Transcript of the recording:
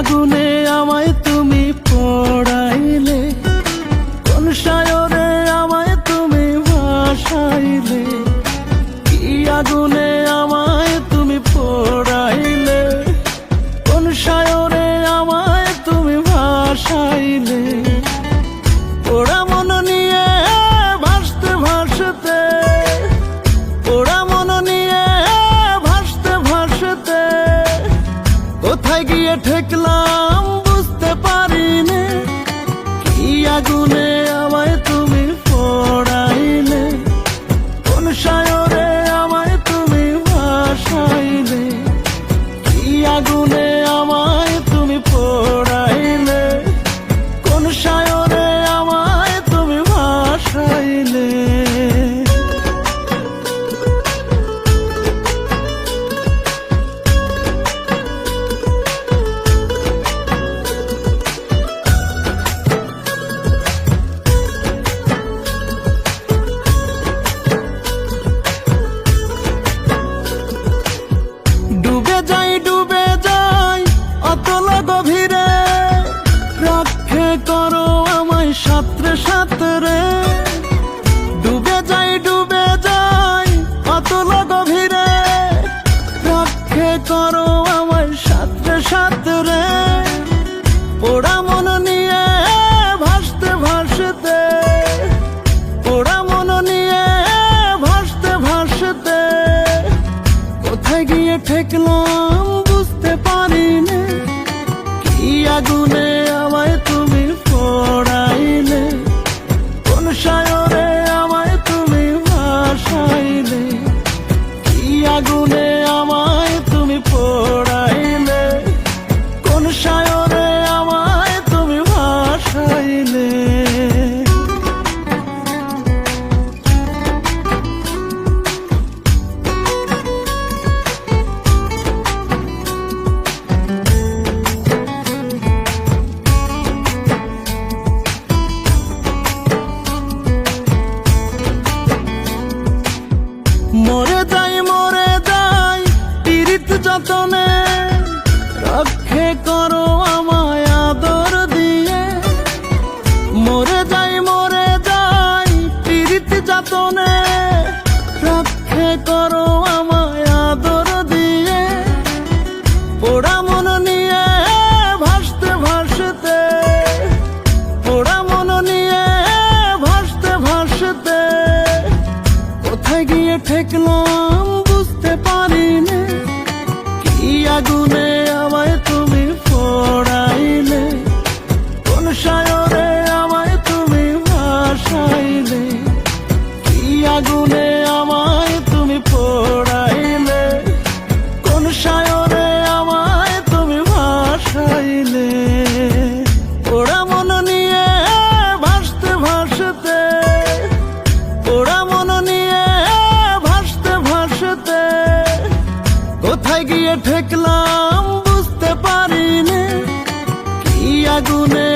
আগুনে ঠেকলাম বুঝতে পারিনি। কি আগুনে আমায় তুমি পড়াইলে কোন সায়রে আমায় তুমি ভাসাইলে? কি আগুনে সাঁতরে আগুনে যতনে রক্ষে করো আমায় আদর দিয়ে। মরে যাই মরে যাই পীড়িত যতনে। রক্ষে করো আমায় আদর দিয়ে। পোড়া মন নিয়ে ভাসতে ভাসতে। পোড়া মন নিয়ে ভাসতে ভাসতে। কোথায় গিয়ে ঠেকলাম? আগুনে আমায় তুমি পড়াইলে। কোন সায়রে আমায় তুমি ভাসাইলে। ওরা মন নিয়ে ভাসতে ভাসতে, ওরা মন নিয়ে ভাসতে ভাসতে। কোথায় গিয়ে ঠেকলাম বুঝতে পারিনি, কি আগুনে